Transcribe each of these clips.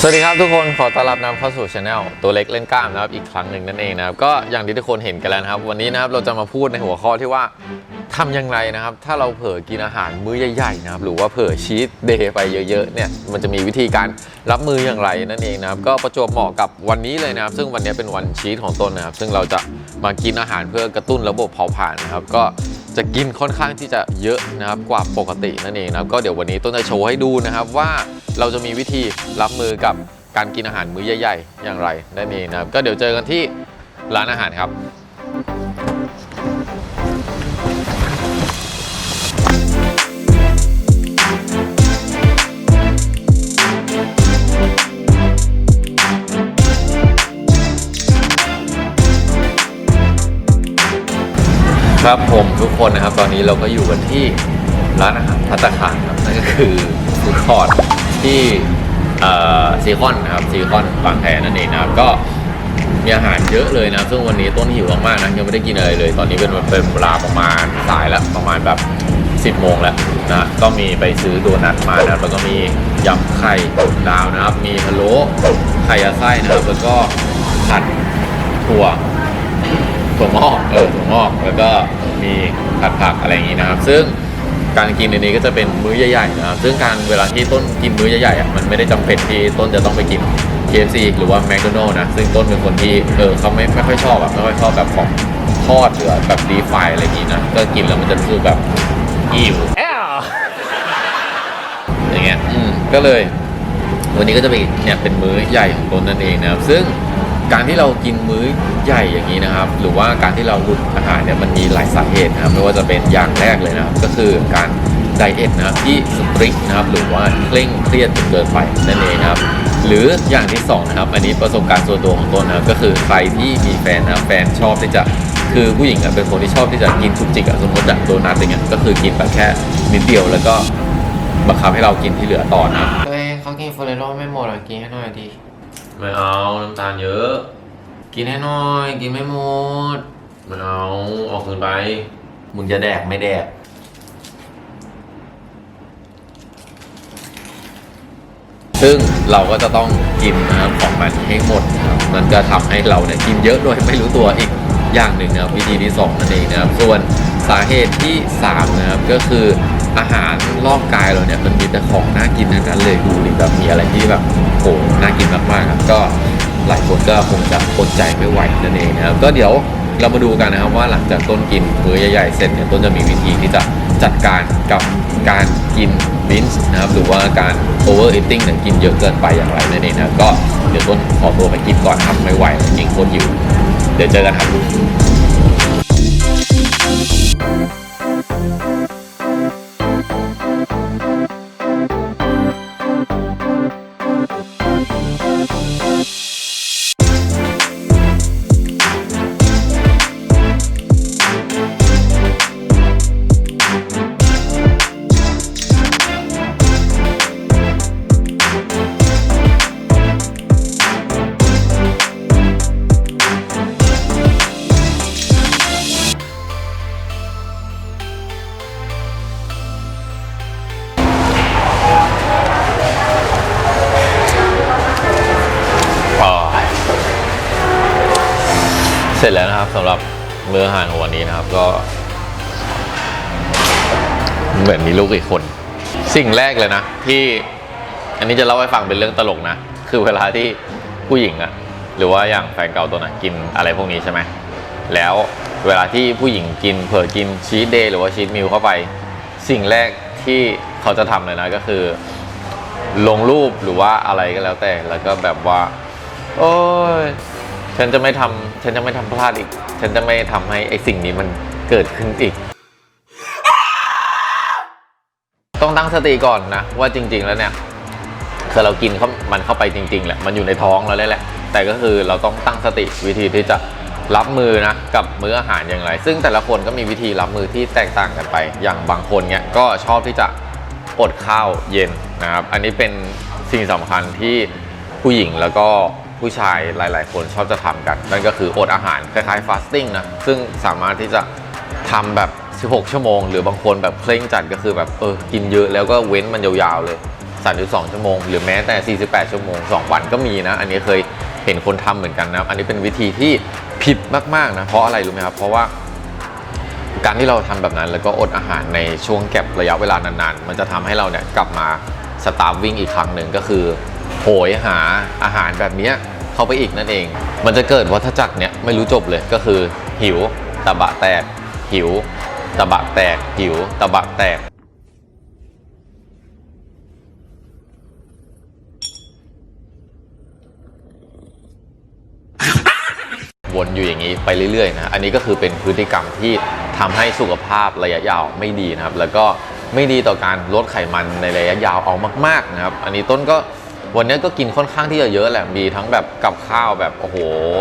สวัสดีครับทุกคนขอต้อนรับนะเข้าสู่ช anel ตัวเล็กเล่นกล้ามนะครับอีกครั้งหนึ่งนั่นเองนะครับก็อย่างที่ทุกคนเห็นกันแล้วนะครับ วันนี้นะครับเราจะมาพูดในหัวข้อที่ว่าทำอย่างไรนะครับ ถ้าเราเผลอกินอาหารมื้อใหญ่ๆนะครับหรือว่าเผลอชีตเดย์ไปเยอะๆเนี่ยมันจะมีวิธีการรับมืออย่างไรนั่นเองนะครับก็ประจวบเหมาะกับวันนี้เลยนะครับ ซึ่งวันนี้เป็นวันชีตของต้นนะครับ ซึ่งเราจะมากินอาหารเพื่อกระตุ้นระบบเผาผลาญนะครับก็ จะกินค่อนข้างที่จะเยอะนะครับกว่าปกตินั่นเองนะครับก็เดี๋ยววันนี้ต้นจะโชว์ให้ดูนะครับว่าเราจะมีวิธีรับมือกับการกินอาหารมื้อใหญ่ ๆ อย่างไรนั่นเองนะครับก็เดี๋ยวเจอกันที่ร้านอาหารครับ ครับผมทุกคนนะครับ ตอนนี้เราก็อยู่กันที่ร้านอาหารพัตตาคารครับนั่นก็คือฟูดคอร์ทที่ซีคอนนะครับซีคอนบางแคนั่นเองนะครับก็มีอาหารเยอะเลยนะซึ่งวันนี้ต้นหิวมากๆนะยังไม่ได้กินอะไรเลย ตอนนี้เป็นเป็นเวลาประมาณสายแล้วประมาณแบบ 10โมงแล้วนะก็มีไปซื้อโดนัทมานะแล้วก็มียำไข่ดาวนะครับ มีพะโล้ไข่ยาไส้นะครับแล้วก็ผัดถั่วถั่วงอกเออถั่วงอกแล้วก็ มีผัดผักอะไรอย่างนี้นะครับ ซึ่งการกินในนี้ก็จะเป็นมื้อใหญ่ๆนะครับ ซึ่งการเวลาที่ต้นกินมื้อใหญ่ๆอะมันไม่ได้จำเป็นที่ต้นจะต้องไปกิน KFC หรือว่า McDonald's นะ ซึ่งต้นเป็นคนที่เออเขาไม่ไม่ค่อยชอบแบบไม่ค่อยชอบแบบของทอดหรือแบบดีฟายอะไรอย่างนี้นะ ก็กินแล้วมันจะรู้สึกแบบอิ่มอย่างเงี้ยอืมก็เลย วันนี้ก็จะเป็นเนี่ยเป็นมื้อใหญ่ของตนนั่นเองนะครับ ซึ่ง การที่เรากินมื้อใหญ่อย่างนี้นะครับ หรือว่าการที่เราหลุดอาหารเนี่ยมันมีหลายสาเหตุนะครับไม่ว่าจะเป็นอย่างแรกเลยนะครับ ก็คือการไดเอทนะครับที่สตริกนะครับหรือว่าเคร่งเครียดจนเกินไปนั่นเองนะครับหรืออย่างที่สองนะครับอันนี้ประสบการณ์ส่วนตัวของตนนะครับก็คือใครที่มีแฟนนะแฟนชอบที่จะคือผู้หญิงอะเป็นคนที่ชอบที่จะกินจุกจิกอะสมมติจากโดนัทอย่างเงี้ยก็คือกินแบบแค่นิดเดียวแล้วก็บังคับให้เรากินที่เหลือต่อนะเฮ้ยเขากินเฟอร์เรโรไม่หมดอะกินให้หน่อยดิ ไม่เอาน้ำตาลเยอะ กินให้หน่อย กินไม่หมดไม่เอาเออกคืนไป มึงจะแดกไม่แดก ซึ่งเราก็จะต้องกินนะครับของมันให้หมดนะครับมันก็ทำให้เราเนี่ยกินเยอะโดยไม่รู้ตัวอีกอย่างหนึ่งนะครับวิธีที่สองนั่นเองนะครับส่วนสาเหตุที่สามนะครับก็คือ อาหารรอบกายเราเนี่ยมันมีแต่ของน่ากินทั้งนั้นเลยดูดิแบบมีอะไรที่แบบโหน่ากินมากๆครับก็หลายคนก็คงจะอดใจไม่ไหวนั่นเองนะครับก็เดี๋ยวเรามาดูกันนะครับว่าหลังจากต้นกินมื้อใหญ่ๆเสร็จเนี่ยต้นจะมีวิธีที่จะจัดการกับการกินบินส์นะครับหรือว่าการ over eating เนี่ยกินเยอะเกินไปอย่างไรนั่นเองนะก็เดี๋ยวต้นขอตัวไปกินก่อนทำไม่ไหวจริงๆโคตรหิวเดี๋ยวเจอกันครับ เสร็จแล้วนะครับสำหรับมื้ออาหารของวันนี้นะครับก็ เหมือนมีลูกอีกคน สิ่งแรกเลยนะ ที่อันนี้จะเล่าให้ฟังเป็นเรื่องตลกนะ คือเวลาที่ผู้หญิงอะหรือว่าอย่างแฟนเก่าตัวน่ะกินอะไรพวกนี้ใช่ไหมแล้วเวลาที่ผู้หญิงกินเผลอกินชีสเดย์หรือว่าชีสมิลเข้าไป สิ่งแรกที่เขาจะทำเลยนะก็คือ ลงรูปหรือว่าอะไรก็แล้วแต่ แล้วก็แบบว่า โอ้ย ฉันจะไม่ทำฉันจะไม่ทำพลาดอีก ฉันจะไม่ทำให้ไอ้สิ่งนี้มันเกิดขึ้นอีก ต้องตั้งสติก่อนนะ ว่าจริง ๆ แล้วเนี่ยคือเรากินเขามันเข้าไปจริง ๆ แหละ มันอยู่ในท้องเราเลยแหละ แต่ก็คือเราต้องตั้งสติวิธีที่จะรับมือนะกับมื้ออาหารอย่างไร ซึ่งแต่ละคนก็มีวิธีรับมือที่แตกต่างกันไป อย่างบางคนเนี่ยก็ชอบที่จะอดข้าวเย็นนะครับ อันนี้เป็นสิ่งสำคัญที่ผู้หญิงแล้วก็ ผู้ชายหลาย ๆ คนชอบจะทำกัน นั่นก็คืออดอาหารคล้ายๆฟาสติ้งนะ ซึ่งสามารถที่จะทำแบบ 16 ชั่วโมง หรือบางคนแบบเคร่งจัดก็คือแบบเออกินเยอะแล้วก็เว้นมันยาว ๆ เลย 32 ชั่วโมง หรือแม้แต่ 48 ชั่วโมง 2 วันก็มีนะ อันนี้เคยเห็นคนทำเหมือนกันนะ อันนี้เป็นวิธีที่ผิดมาก ๆ นะ เพราะอะไรรู้ไหมครับ เพราะว่าการที่เราทำแบบนั้นแล้วก็อดอาหารในช่วงแก็บระยะเวลานานๆ มันจะทำให้เราเนี่ยกลับมาสตาร์วิ่งอีกครั้งหนึ่งก็คือ หยหาอาหารแบบเนี้ยเข้าไปอีกนั่นเอง มันจะเกิดวัฏจักรเนี่ยไม่รู้จบเลยก็คือ หิวตะบะแตก หิวตะบะแตก หิวตะบะแตกวนอยู่อย่างนี้ไปเรื่อยๆนะ อันนี้ก็คือเป็นพฤติกรรมที่ทำให้สุขภาพระยะยาวไม่ดีนะครับ แล้วก็ไม่ดีต่อการลดไขมันในระยะยาวเอามากๆนะครับ อันนี้ต้นก็ วันนี้ก็กินค่อนข้างที่จะเยอะแหละ มีทั้งแบบกับข้าวแบบโอ้โห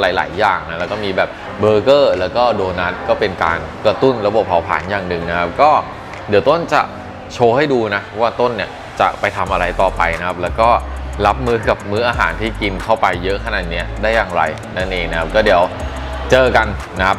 หลาย ๆ อย่างนะ แล้วก็มีแบบเบอร์เกอร์ แล้วก็โดนัทก็เป็นการกระตุ้นระบบเผาผลาญอย่างหนึ่งนะครับ ก็เดี๋ยวต้นจะโชว์ให้ดูนะว่าต้นเนี่ยจะไปทำอะไรต่อไปนะครับ แล้วก็รับมือกับมื้ออาหารที่กินเข้าไปเยอะขนาดนี้ได้อย่างไรนั่นเองนะครับ ก็เดี๋ยวเจอกันนะครับ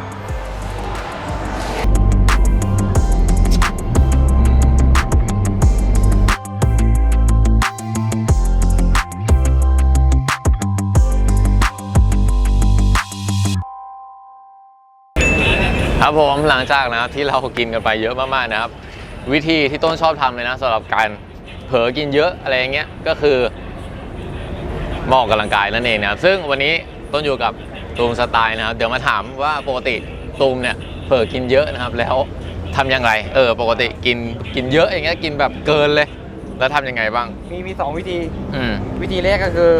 ครับผมหลังจากนะครับที่เรากินกันไปเยอะมากๆนะครับ วิธีที่ต้นชอบทำเลยนะสำหรับการเผลอกินเยอะอะไรอย่างเงี้ยก็คือมาออกกำลังกายนั่นเองนะครับซึ่งวันนี้ต้นอยู่กับตูมสไตล์นะครับ เดี๋ยวมาถามว่าปกติตูมเนี่ยเผลอกินเยอะนะครับ แล้วทำยังไงเออปกติกินกินเยอะอย่างเงี้ยกินแบบเกินเลย แล้วทำยังไงบ้าง มีมีสองวิธีอืมวิธีแรกก็คือ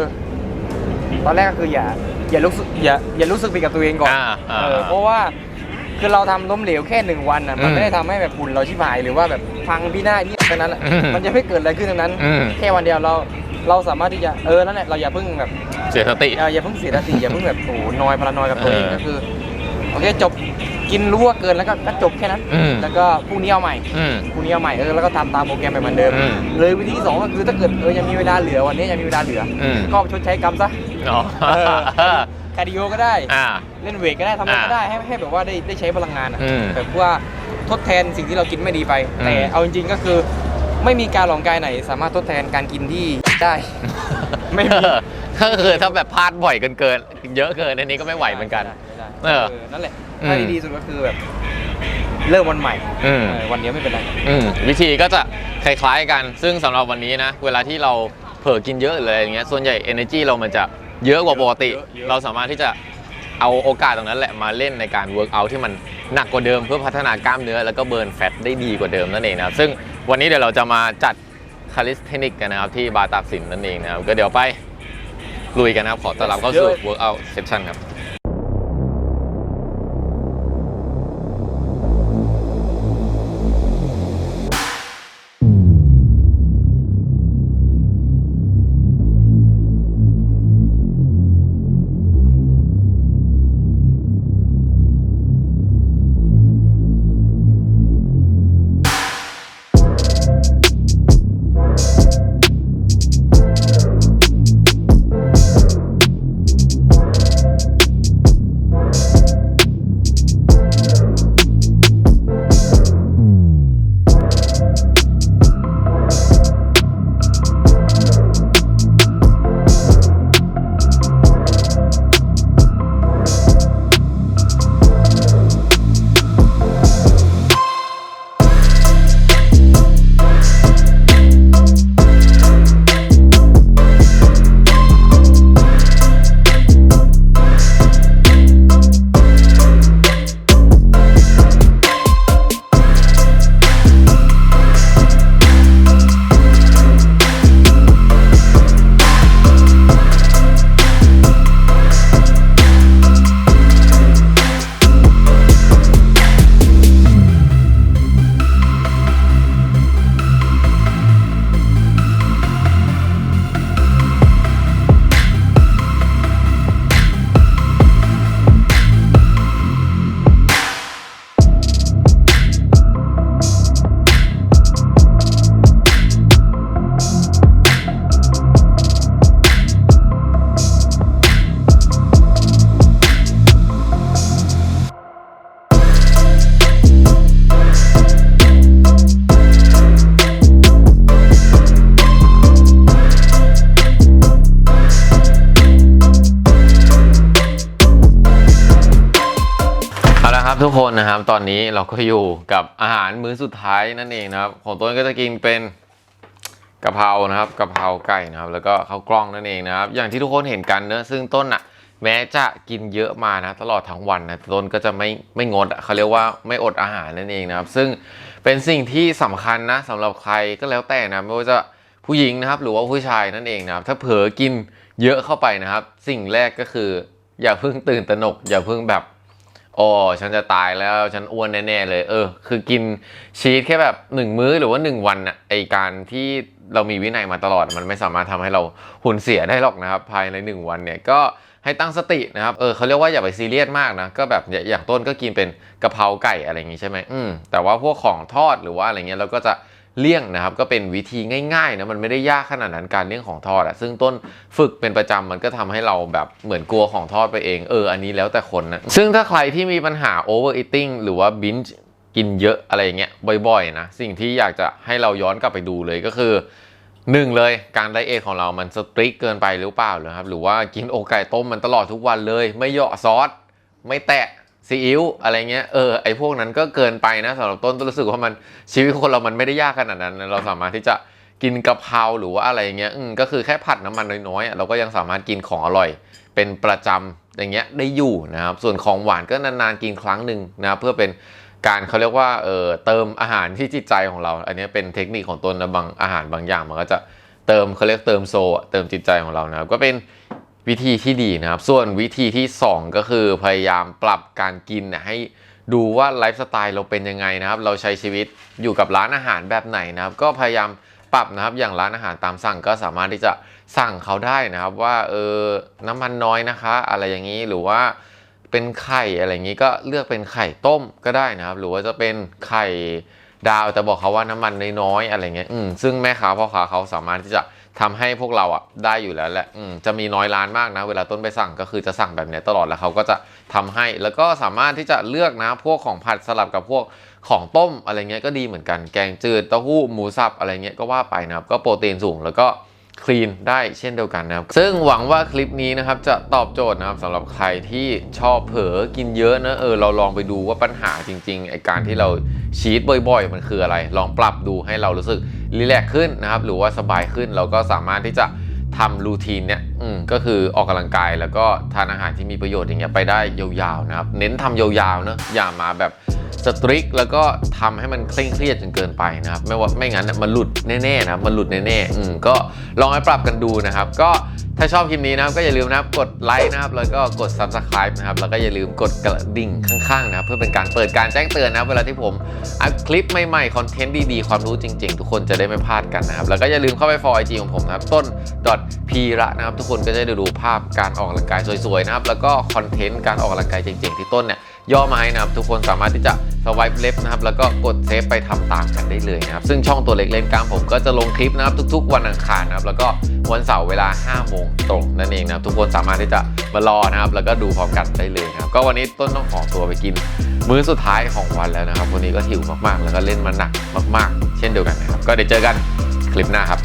ตอนแรกก็คืออย่าอย่ารู้สึกอย่าอย่ารู้สึกผิดกับตัวเองก่อนอ่าอ่าเออเพราะว่า คือเราทำล้มเหลวแค่หนึ่งวันอะ มันอืมไม่ได้ทำให้แบบบุญเราชิบหายหรือว่าแบบพังพี่หน้านี่แค่นั้นอะอืมมันจะไม่เกิดอะไรขึ้นทั้งนั้น อืม แค่วันเดียวเราเราสามารถที่จะเออนั่นแหละเราอย่าเพิ่งแบบ เสียสติ อย่าอย่าเพิ่งเสียสติอย่าเพิ่งแบบโอ้โหนอยพลานอยกับตัวเองเออก็คือโอเคจบกินรู้ว่าเกินแล้วก็ก็จบแค่นั้น อืม แล้วก็พรุ่งนี้เอาใหม่อืม พรุ่งนี้เอาใหม่เออแล้วก็ทำตามโปรแกรมไปเหมือนเดิม อืม เลยวิธีที่สองก็คือถ้าเกิดเออยังมีเวลาเหลือวันนี้ยังมีเวลาเหลือออืมก็ชดใช้กรรมซะ อ๋อเออ คาร์ดิโอก็ได้ อ่า เล่นเวทก็ได้ทำอะไรก็ได้ให้ให้แบบว่าได้ได้ใช้พลังงานอะอืมแบบว่าทดแทนสิ่งที่เรากินไม่ดีไป อืม แต่เอาจริงๆก็คือ ไม่มีการหลองกายไหน สามารถทดแทนการกินที่ได้ ไม่มี ก็คือถ้าแบบพลาดบ่อยเกินเกินเยอะเกินอันนี้ก็ไม่ไหวเหมือนกันไม่ได้เออเออนั่นแหละอืมถ้าดีๆสุดก็คือแบบเริ่มวันใหม่อืม เออวันเดียวไม่เป็นไร อืมวิธีก็จะคล้ายๆกัน ซึ่งสำหรับวันนี้นะ เวลาที่เราเผลอกินเยอะเลยอย่างเงี้ย ส่วนใหญ่ energy เรามันจะ เยอะกว่าปกติ เยอะเยอะ เราสามารถที่จะเอาโอกาสตรงนั้นแหละมาเล่นในการ work out ที่มันหนักกว่าเดิมเพื่อพัฒนากล้ามเนื้อแล้วก็เบิร์นแฟตได้ดีกว่าเดิมนั่นเองนะครับ ซึ่งวันนี้เดี๋ยวเราจะมาจัดคาลิสเทนิกกันนะครับ ที่บาร์ตากสินนั่นเองนะครับ ก็เดี๋ยวไปลุยกันนะครับ ขอต้อนรับเข้าสู่ workout session ครับ ตอนนี้เราก็อยู่กับอาหารมื้อสุดท้ายนั่นเองนะครับ ของต้นก็จะกินเป็นกะเพรานะครับกะเพราไก่นะครับ แล้วก็ข้าวกล้องนั่นเองนะครับ อย่างที่ทุกคนเห็นกันเนอะซึ่งต้นอะแม้จะกินเยอะมานะตลอดทั้งวันนะต้นก็จะไม่ไม่งดเขาเรียกว่าไม่อดอาหารนั่นเองนะครับ ซึ่งเป็นสิ่งที่สำคัญนะสำหรับใครก็แล้วแต่นะไม่ว่าจะผู้หญิงนะครับ หรือว่าผู้ชายนั่นเองนะครับ ถ้าเผลอกินเยอะเข้าไปนะครับ สิ่งแรกก็คือ อย่าเพิ่งตื่นตระหนก อย่าเพิ่งแบบ อ๋อฉันจะตายแล้วฉันอ้วนแน่ๆเลย เออ คือกินชีสแค่แบบหนึ่งมื้อหรือว่าหนึ่งวันอะไอการที่เรามีวินัยมาตลอดมันไม่สามารถทำให้เราหุ่นเสียได้หรอกนะครับภายในหนึ่งวันเนี่ยก็ให้ตั้งสตินะครับ เออเขาเรียกว่าอย่าไปซีเรียสมากนะ ก็แบบอย่างอย่างต้นก็กินเป็นกะเพราไก่อะไรอย่างงี้ใช่ไหมอืมแต่ว่าพวกของทอดหรือว่าอะไรเงี้ยเราก็จะ เลี่ยงนะครับก็เป็นวิธีง่ายๆนะมันไม่ได้ยากขนาดนั้นการเลี่ยงของทอดอะซึ่งต้นฝึกเป็นประจำมันก็ทำให้เราแบบเหมือนกลัวของทอดไปเองเอออันนี้แล้วแต่คนนะซึ่งถ้าใครที่มีปัญหา overeating หรือว่า binge กินเยอะอะไรเงี้ยบ่อยๆนะสิ่งที่อยากจะให้เราย้อนกลับไปดูเลยก็คือหนึ่งเลยการไดเอทของเรามันสตริกเกินไปหรือเปล่าหรือครับหรือว่ากินอกไก่ต้มมันตลอดทุกวันเลย ไม่เหยาะซอสไม่แตะ ซีอิ๊วอะไรเงี้ยเออไอพวกนั้นก็เกินไปนะสำหรับต้นต้นรู้สึกว่ามันชีวิตคนเรามันไม่ได้ยากขนาดนั้น เราสามารถที่จะกินกะเพราหรือว่าอะไรเงี้ยอืมก็คือแค่ผัดน้ำมันน้อยๆเราก็ยังสามารถกินของอร่อย เป็นประจำอย่างเงี้ยได้อยู่นะครับส่วนของหวานก็นานๆกินครั้งหนึ่งนะเพื่อเป็นการเขาเรียกว่าเออเติมอาหารที่จิตใจของเรา อันนี้เป็นเทคนิคของตนนะบางอาหารบางอย่างมันก็จะเติมเขาเรียกเติมโซเติมจิตใจของเรานะครับก็เป็น วิธีที่ดีนะครับ ส่วนวิธีที่ 2 ก็คือพยายามปรับการกินนี่ยให้ดูว่าไลฟ์สไตล์เราเป็นยังไงนะครับ เราใช้ชีวิตอยู่กับร้านอาหารแบบไหนนะครับ ก็พยายามปรับนะครับ อย่างร้านอาหารตามสั่งก็สามารถที่จะสั่งเขาได้นะครับ ว่าเออน้ำมันน้อยนะคะ อะไรอย่างนี้หรือว่าเป็นไข่อะไรอย่างนี้ก็เลือกเป็นไข่ต้มก็ได้นะครับ หรือว่าจะเป็นไข่ดาวแต่บอกเขาว่าน้ำมันน้อยๆอะไรเงี้ยอืมซึ่งแม่ค้าพ่อค้าเขาสามารถที่จะ ทำให้พวกเราอะได้อยู่แล้วแหละจะมีน้อยร้านมากนะ เวลาต้นไปสั่งก็คือจะสั่งแบบนี้ตลอดแล้วเขาก็จะทำให้ แล้วก็สามารถที่จะเลือกนะพวกของผัดสลับกับพวกของต้มอะไรเงี้ยก็ดีเหมือนกัน แกงจืดเต้าหู้หมูสับอะไรเงี้ยก็ว่าไปนะครับ ก็โปรตีนสูงแล้วก็คลีนได้เช่นเดียวกันนะครับ ซึ่งหวังว่าคลิปนี้นะครับจะตอบโจทย์นะครับสำหรับใครที่ชอบเผลอกินเยอะนะเออเราลองไปดูว่าปัญหาจริงๆไอการที่เราชีตบ่อย ๆ มันคืออะไร ลองปรับดูให้เรารู้สึก รีแลกขึ้นนะครับ หรือว่าสบายขึ้นเราก็สามารถที่จะทำรูทีนเนี่ยก็คือออกกำลังกายแล้วก็ทานอาหารที่มีประโยชน์อย่างเงี้ยไปได้ยาวๆนะครับ เน้นทำยาวๆเนอะอย่ามาแบบสตริกแล้วก็ทำให้มันเคร่งเครียดจนเกินไปนะครับไม่ว่าไม่งั้นมันหลุดแน่ๆนะมันหลุดแน่ๆอืมก็ลองให้ปรับกันดูนะครับ ก็ ถ้าชอบคลิปนี้นะครับก็อย่าลืมนะครับกดไลค์นะครับแล้วก็กด subscribe นะครับแล้วก็อย่าลืมกดกระดิ่งข้างๆนะครับเพื่อเป็นการเปิดการแจ้งเตือนนะครับเวลาที่ผมอัพคลิปใหม่ๆคอนเทนต์ดีๆ ความรู้จริง ๆ ทุกคนจะได้ไม่พลาดกันนะครับแล้วก็อย่าลืมเข้าไป follow IG ของผมนะครับต้นพีระนะครับทุกคนก็จะได้ดูภาพการออกกำลังกายสวยๆนะครับแล้วก็คอนเทนต์การออกกำลังกายเจ๋งๆที่ต้นเนี่ย ย่อมาให้นะครับทุกคนสามารถที่จะสวายเล็บนะครับแล้วก็กดเซฟไปทำตามกันได้เลยนะครับซึ่งช่องตัวเล็กเล่นกลางผมก็จะลงคลิปนะครับทุกๆ วันอังคารนะครับแล้วก็วันเสาร์เวลา5โมงตรงนั่นเองนะครับทุกคนสามารถที่จะมารอนะครับแล้วก็ดูพร้อมกันได้เลยนะครับก็วันนี้ต้นต้องขอตัวไปกิน มื้อสุดท้ายของวันแล้วนะครับวันนี้ก็หิวมากๆ แล้วก็เล่นมาหนักมาก ๆ เช่นเดียวกันนะครับก็เดี๋ยวเจอกันคลิปหน้าครับ